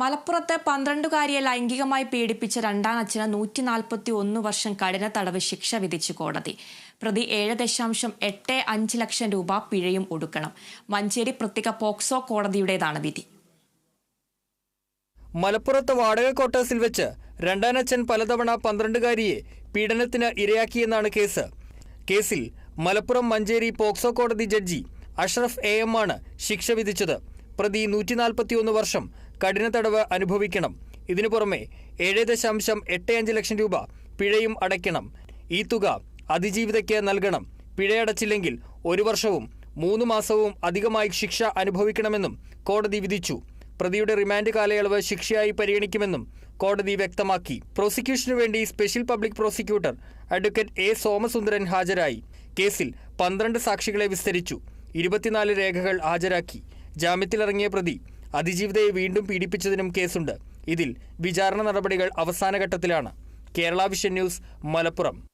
മലപ്പുറത്ത് പന്ത്രണ്ടുകാരിയെ ലൈംഗികമായി പീഡിപ്പിച്ച രണ്ടാം അച്ഛന് നൂറ്റി നാൽപ്പത്തി ഒന്ന് വർഷം കഠിന തടവ് ശിക്ഷ വിധിച്ചു കോടതി. പ്രതി ഏഴ് ദശാംശം എട്ട് അഞ്ച് ലക്ഷം രൂപ പിഴയും ഒടുക്കണം. മഞ്ചേരി പ്രത്യേക പോക്സോ കോടതിയുടേതാണ് വിധി. മലപ്പുറത്ത് വാടക ക്വാർട്ടേഴ്സിൽ വെച്ച് രണ്ടാനച്ഛൻ പലതവണ പന്ത്രണ്ടുകാരിയെ പീഡനത്തിന് ഇരയാക്കിയെന്നാണ് കേസ്. കേസിൽ മലപ്പുറം മഞ്ചേരി പോക്സോ കോടതി ജഡ്ജി അഷ്റഫ് എ എം ആണ് ശിക്ഷ വിധിച്ചത്. പ്രതി നൂറ്റി വർഷം കഠിന തടവ് അനുഭവിക്കണം. ഇതിനു പുറമെ ഏഴ് ദശാംശം എട്ട് അഞ്ച് ലക്ഷം രൂപ പിഴയും അടയ്ക്കണം. ഈ തുക അതിജീവിതയ്ക്ക് നൽകണം. പിഴയടച്ചില്ലെങ്കിൽ ഒരു വർഷവും മൂന്ന് മാസവും അധികമായി ശിക്ഷ അനുഭവിക്കണമെന്നും കോടതി വിധിച്ചു. പ്രതിയുടെ റിമാൻഡ് കാലയളവ് ശിക്ഷയായി പരിഗണിക്കുമെന്നും കോടതി വ്യക്തമാക്കി. പ്രോസിക്യൂഷനു വേണ്ടി special public prosecutor advocate A Somasundaran ഹാജരായി. കേസിൽ പന്ത്രണ്ട് സാക്ഷികളെ വിസ്തരിച്ചു. ഇരുപത്തിനാല് രേഖകൾ ഹാജരാക്കി. ജാമ്യത്തിലിറങ്ങിയ പ്രതി അതിജീവിതയെ വീണ്ടും പീഡിപ്പിച്ചതിനും കേസുണ്ട്. ഇതിൽ വിചാരണ നടപടികൾ അവസാന ഘട്ടത്തിലാണ് കേരള വിഷൻ ന്യൂസ് മലപ്പുറം.